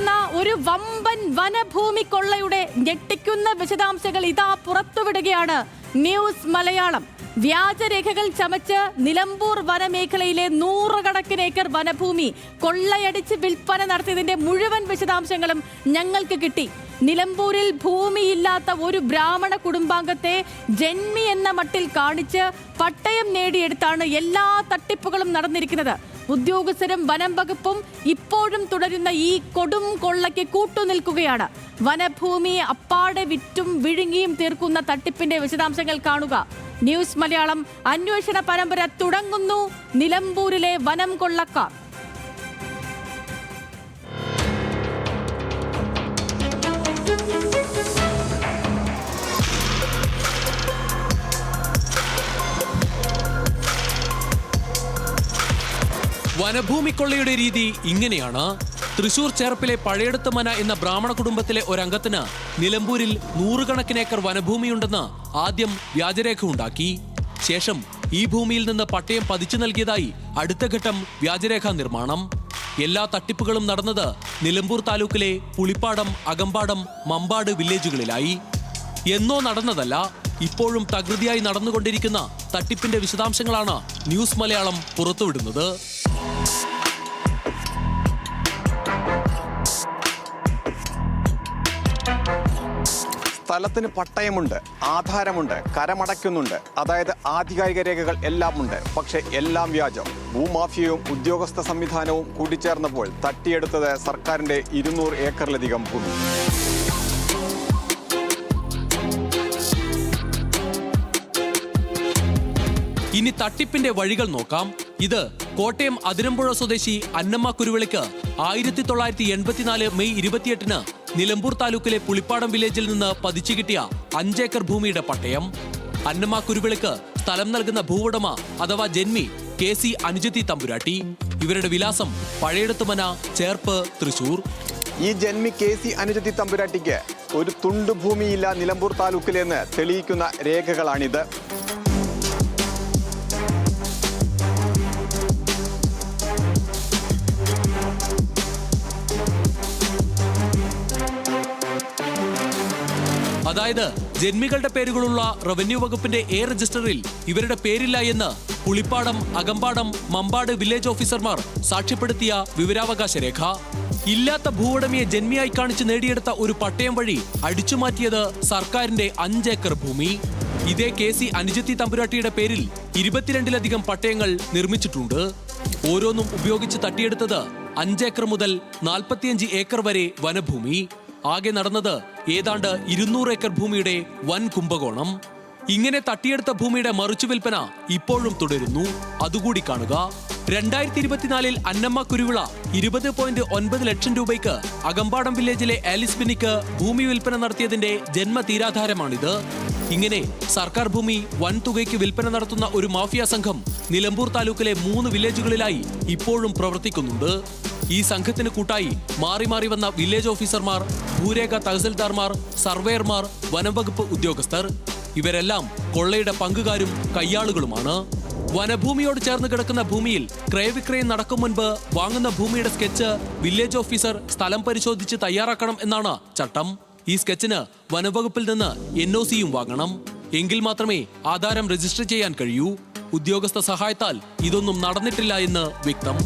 നടക്കുന്ന ഒരു വമ്പൻ വനഭൂമി കൊള്ളയുടെ ഞെട്ടിക്കുന്ന വിശദാംശങ്ങൾ ഇതാ പുറത്തുവിടുകയാണ്. ന്യൂസ് മലയാളം. വ്യാജരേഖകൾ ചമച്ച് നിലമ്പൂർ വനമേഖലയിലെ നൂറുകണക്കിന് ഏക്കർ വനഭൂമി കൊള്ളയടിച്ച് വിൽപ്പന നടത്തിയതിന്റെ മുഴുവൻ വിശദാംശങ്ങളും ഞങ്ങൾക്ക് കിട്ടി. നിലമ്പൂരിൽ ഭൂമിയില്ലാത്ത ഒരു ബ്രാഹ്മണ കുടുംബാംഗത്തെ ജന്മി എന്ന മട്ടിൽ കാണിച്ച് പട്ടയം നേടിയെടുത്താണ് എല്ലാ തട്ടിപ്പുകളും നടന്നിരിക്കുന്നത്. ഉദ്യോഗസ്ഥരും വനം വകുപ്പും ഇപ്പോഴും തുടരുന്ന ഈ കൊടും കൊള്ളയ്ക്ക് കൂട്ടുനിൽക്കുകയാണ്. വനഭൂമി അപ്പാടെ വിറ്റും വിഴുങ്ങിയും തീർക്കുന്ന തട്ടിപ്പിന്റെ വിശദാംശങ്ങൾ കാണുക. ന്യൂസ് മലയാളം അന്വേഷണ പരമ്പര തുടങ്ങുന്നു. നിലമ്പൂരിലെ വനം കൊള്ളക്കാർ. വനഭൂമി കൊള്ളയുടെ രീതി ഇങ്ങനെയാണ്. തൃശൂർ ചേർപ്പിലെ പഴയടത്ത് മന എന്ന ബ്രാഹ്മണ കുടുംബത്തിലെ ഒരംഗത്തിന് നിലമ്പൂരിൽ നൂറുകണക്കിന് ഏക്കർ വനഭൂമിയുണ്ടെന്ന് ആദ്യം വ്യാജരേഖ ഉണ്ടാക്കി. ശേഷം ഈ ഭൂമിയിൽ നിന്ന് പട്ടയം പതിച്ചു നൽകിയതായി അടുത്ത ഘട്ടം വ്യാജരേഖാ നിർമ്മാണം. എല്ലാ തട്ടിപ്പുകളും നടന്നത് നിലമ്പൂർ താലൂക്കിലെ പുളിപ്പാടം അകമ്പാടം മമ്പാട് വില്ലേജുകളിലായി. എന്നോ നടന്നതല്ല ഇപ്പോഴും തകൃതിയായി നടന്നുകൊണ്ടിരിക്കുന്ന തട്ടിപ്പിന്റെ വിശദാംശങ്ങളാണ് ന്യൂസ് മലയാളം പുറത്തുവിടുന്നത്. സ്ഥലത്തിന് പട്ടയമുണ്ട് ആധാരമുണ്ട് കരമടയ്ക്കുന്നുണ്ട്. അതായത് ആധികാരിക രേഖകൾ എല്ലാം ഉണ്ട് പക്ഷേ എല്ലാം വ്യാജം. ഭൂമാഫിയയും ഉദ്യോഗസ്ഥ സംവിധാനവും കൂടിച്ചേർന്നപ്പോൾ തട്ടിയെടുത്തത് സർക്കാരിന്റെ ഇരുന്നൂറ് ഏക്കറിലധികം ഭൂമി. ഇനി തട്ടിപ്പിന്റെ വഴികൾ നോക്കാം. ഇത് കോട്ടയം അതിരമ്പുഴ സ്വദേശി അന്നമ്മ കുരുവിളിക്ക് ആയിരത്തി തൊള്ളായിരത്തി എൺപത്തിനാല് മെയ് ഇരുപത്തിയെട്ടിന് നിലമ്പൂർ താലൂക്കിലെ പുളിപ്പാടം വില്ലേജിൽ നിന്ന് പതിച്ചു കിട്ടിയ അഞ്ചേക്കർ ഭൂമിയുടെ പട്ടയം അന്നമ്മ കുരുവിളിക്ക് സ്ഥലം നൽകുന്ന ഭൂവുടമ അഥവാ ജന്മി കെ സി അനുജത്തി തമ്പുരാട്ടി. ഇവരുടെ വിലാസം പഴയടത്തുമന ചേർപ്പ് തൃശൂർ. ഈ ജന്മി കെ സി അനുജത്തി തമ്പുരാട്ടിക്ക് ഒരു തുണ്ട് ഭൂമിയില്ല നിലമ്പൂർ താലൂക്കിലെന്ന് തെളിയിക്കുന്ന രേഖകളാണിത്. അതായത് ജന്മികളുടെ പേരുകളുള്ള റവന്യൂ വകുപ്പിന്റെ എ രജിസ്റ്ററിൽ ഇവരുടെ പേരില്ല എന്ന് പുളിപ്പാടം അകമ്പാടം മമ്പാട് വില്ലേജ് ഓഫീസർമാർ സാക്ഷ്യപ്പെടുത്തിയ വിവരാവകാശ രേഖ. ഇല്ലാത്ത ഭൂവുടമയെ ജന്മിയായി കാണിച്ച് നേടിയെടുത്ത ഒരു പട്ടയം വഴി അടിച്ചുമാറ്റിയത് സർക്കാരിന്റെ അഞ്ചേക്കർ ഭൂമി. ഇതേ കെ സി അനുജത്തി തമ്പുരാട്ടിയുടെ പേരിൽ ഇരുപത്തിരണ്ടിലധികം പട്ടയങ്ങൾ നിർമ്മിച്ചിട്ടുണ്ട്. ഓരോന്നും ഉപയോഗിച്ച് തട്ടിയെടുത്തത് അഞ്ചേക്കർ മുതൽ നാൽപ്പത്തിയഞ്ച് ഏക്കർ വരെ വനഭൂമി. ആകെ നടന്നത് ഏതാണ്ട് ഇരുന്നൂറ് ഏക്കർ ഭൂമിയുടെ വൻ കുംഭകോണം. ഇങ്ങനെ തട്ടിയെടുത്ത ഭൂമിയുടെ മറിച്ചു വിൽപ്പന ഇപ്പോഴും തുടരുന്നു. അതുകൂടി കാണുക. രണ്ടായിരത്തി ഇരുപത്തിനാലിൽ അന്നമ്മ കുരുവിള ഇരുപത് പോയിന്റ് ഒൻപത് ലക്ഷം രൂപയ്ക്ക് അകമ്പാടം വില്ലേജിലെ ആലിസ് ബിനിക്ക് ഭൂമി വിൽപ്പന നടത്തിയതിന്റെ ജന്മ തീരാധാരമാണിത് ഇങ്ങനെ സർക്കാർ ഭൂമി വൻ തുകയ്ക്ക് വിൽപ്പന നടത്തുന്ന ഒരു മാഫിയ സംഘം നിലമ്പൂർ താലൂക്കിലെ മൂന്ന് വില്ലേജുകളിലായി ഇപ്പോഴും പ്രവർത്തിക്കുന്നുണ്ട്. ഈ സംഘത്തിന് കൂട്ടായി മാറി മാറി വന്ന വില്ലേജ് ഓഫീസർമാർ ഭൂരേഖ തഹസിൽദാർമാർ സർവേയർമാർ വനംവകുപ്പ് ഉദ്യോഗസ്ഥർ. ഇവരെല്ലാം കൊള്ളയുടെ പങ്കുകാരും കയ്യാളുകളുമാണ്. വനഭൂമിയോട് ചേർന്ന് കിടക്കുന്ന ഭൂമിയിൽ ക്രയവിക്രയം നടക്കും മുൻപ് വാങ്ങുന്ന ഭൂമിയുടെ സ്കെച്ച് വില്ലേജ് ഓഫീസർ സ്ഥലം പരിശോധിച്ച് തയ്യാറാക്കണം എന്നാണ് ചട്ടം. ഈ സ്കെച്ചിന് വനംവകുപ്പിൽ നിന്ന് എൻ ഒ സിയും വാങ്ങണം. എങ്കിൽ മാത്രമേ ആധാരം രജിസ്റ്റർ ചെയ്യാൻ കഴിയൂ. ഉദ്യോഗസ്ഥ സഹായത്താൽ ഇതൊന്നും നടന്നിട്ടില്ല എന്ന് വ്യക്തം.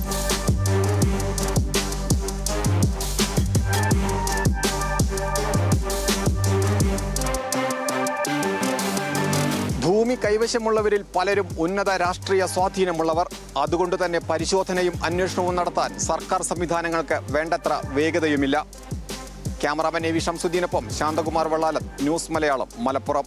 കൈവശമുള്ളവരിൽ പലരും ഉന്നത രാഷ്ട്രീയ സ്വാധീനമുള്ളവർ. അതുകൊണ്ട് തന്നെ പരിശോധനയും അന്വേഷണവും നടത്താൻ സർക്കാർ സംവിധാനങ്ങൾക്ക് വേണ്ടത്ര വേഗതയുമില്ല. ക്യാമറാമാൻ എ വി ഷംസുദ്ദീനൊപ്പം ശാന്തകുമാർ വള്ളാലത്ത് ന്യൂസ് മലയാളം മലപ്പുറം.